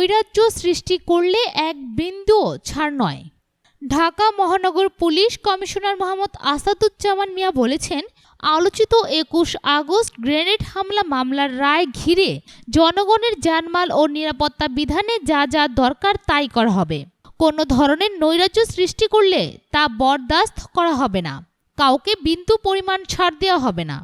নৈরাজ্য সৃষ্টি করলে এক বিন্দুও ছাড় নয়। ঢাকা মহানগর পুলিশ কমিশনার মোহাম্মদ আসাদুজ্জামান মিয়া বলেছেন, আলোচিত একুশ আগস্ট গ্রেনেড হামলা মামলার রায় ঘিরে জনগণের জানমাল ও নিরাপত্তা বিধানে যা যা দরকার তাই করা হবে। কোনো ধরনের নৈরাজ্য সৃষ্টি করলে তা বরদাস্ত করা হবে না। কাউকে বিন্দু পরিমাণ ছাড় দেওয়া হবে না।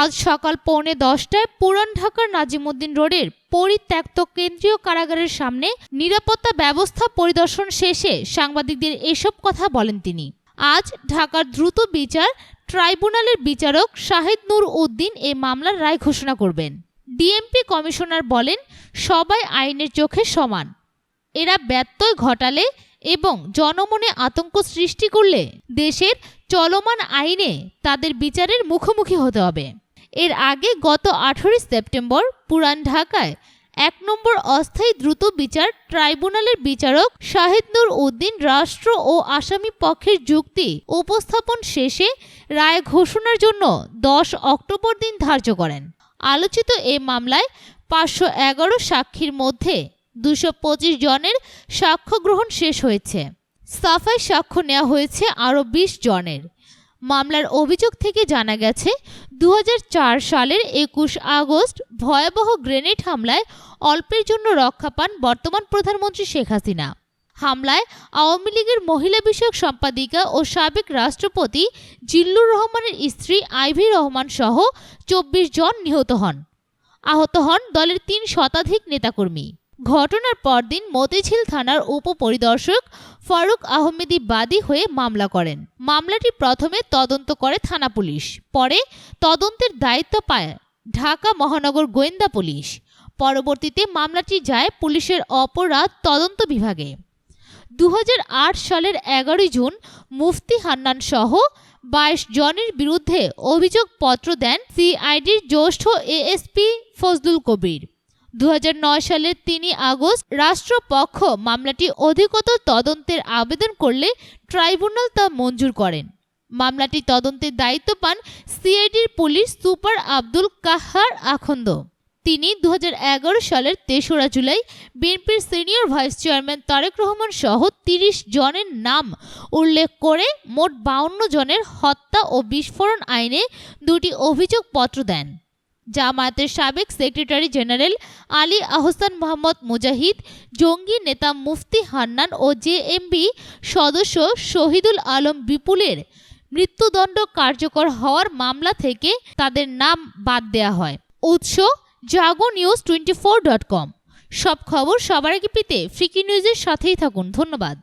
আজ সকাল পৌনে দশটায় পুরান ঢাকার নাজিমুদ্দিন রোডের পরিত্যক্ত কেন্দ্রীয় কারাগারের সামনে নিরাপত্তা ব্যবস্থা পরিদর্শন শেষে সাংবাদিকদের এসব কথা বলেন তিনি। আজ ঢাকার দ্রুত বিচার ট্রাইব্যুনালের বিচারক শাহেদ নূর উদ্দিন এই মামলার রায় ঘোষণা করবেন। ডিএমপি কমিশনার বলেন, সবাই আইনের চোখে সমান। এরা ব্যত্যয় ঘটালে এবং জনমনে আতঙ্ক সৃষ্টি করলে দেশের চলমান আইনে তাদের বিচারের মুখোমুখি হতে হবে। এর আগে গত আঠারোই সেপ্টেম্বর পুরান ঢাকায় এক নম্বর অস্থায়ী দ্রুত বিচার ট্রাইব্যুনালের বিচারক শাহিদ নূর উদ্দিন রাষ্ট্র ও আসামি পক্ষের যুক্তি উপস্থাপন শেষে রায় ঘোষণার জন্য দশ অক্টোবর দিন ধার্য করেন। আলোচিত এ মামলায় পাঁচশো এগারো সাক্ষীর মধ্যে দুশো পঁচিশ জনের সাক্ষ্য গ্রহণ শেষ হয়েছে। সাফাই সাক্ষ্য নেওয়া হয়েছে আরও বিশ জনের। মামলার অভিযোগ থেকে জানা গেছে দু হাজার চার সালের একুশ আগস্ট ভয়াবহ গ্রেনেড হামলায় অল্পের জন্য রক্ষা পান বর্তমান প্রধানমন্ত্রী শেখ হাসিনা। হামলায় আওয়ামী লীগের মহিলা বিষয়ক সম্পাদিকা ও সাবেক রাষ্ট্রপতি জিল্লুর রহমানের স্ত্রী আইভি রহমান সহ চব্বিশ জন নিহত হন। আহত হন দলের তিন শতাধিক নেতাকর্মী। ঘটনার পরদিন মতিঝিল থানার উপপরিদর্শক ফারুক আহমেদি বাদী হয়ে মামলা করেন। মামলাটি প্রথমে তদন্ত করে থানা পুলিশ, পরে তদন্তের দায়িত্ব পায় ঢাকা মহানগর গোয়েন্দা পুলিশ। পরবর্তীতে মামলাটি যায় পুলিশের অপরাধ তদন্ত বিভাগে। দু হাজার আট সালের এগারোই জুন মুফতি হান্নান সহ বাইশ জনের বিরুদ্ধে অভিযোগপত্র দেন সিআইডির জ্যেষ্ঠ এএসপি ফজলুল কবির। দু সালের তিনই আগস্ট রাষ্ট্রপক্ষ মামলাটি অধিকতর তদন্তের আবেদন করলে ট্রাইব্যুনাল তা মঞ্জুর করেন। মামলাটি তদন্তের দায়িত্ব পান সিআইডির পুলিশ সুপার আব্দুল কাহার আখন্দ। তিনি দু হাজার এগারো সালের তেসরা জুলাই বিএনপির senior vice chairman Tarique Rahman সহ তিরিশ জনের নাম উল্লেখ করে মোট বাউন্ন জনের হত্যা ও বিস্ফোরণ আইনে দুটি অভিযোগপত্র দেন। জামায়াতের সাবেক সেক্রেটারি জেনারেল আলী আহসান মোহাম্মদ মুজাহিদ, জঙ্গি নেতা মুফতি হান্নান ও জেএমবি সদস্য শহীদুল আলম বিপুলের মৃত্যুদণ্ড কার্যকর হওয়ার মামলা থেকে তাদের নাম বাদ দেয়া হয়। উৎস, Jago news twenty four dot com. সব খবর সবার আগে পেতে ফ্রিকি নিউজের সাথেই থাকুন। ধন্যবাদ।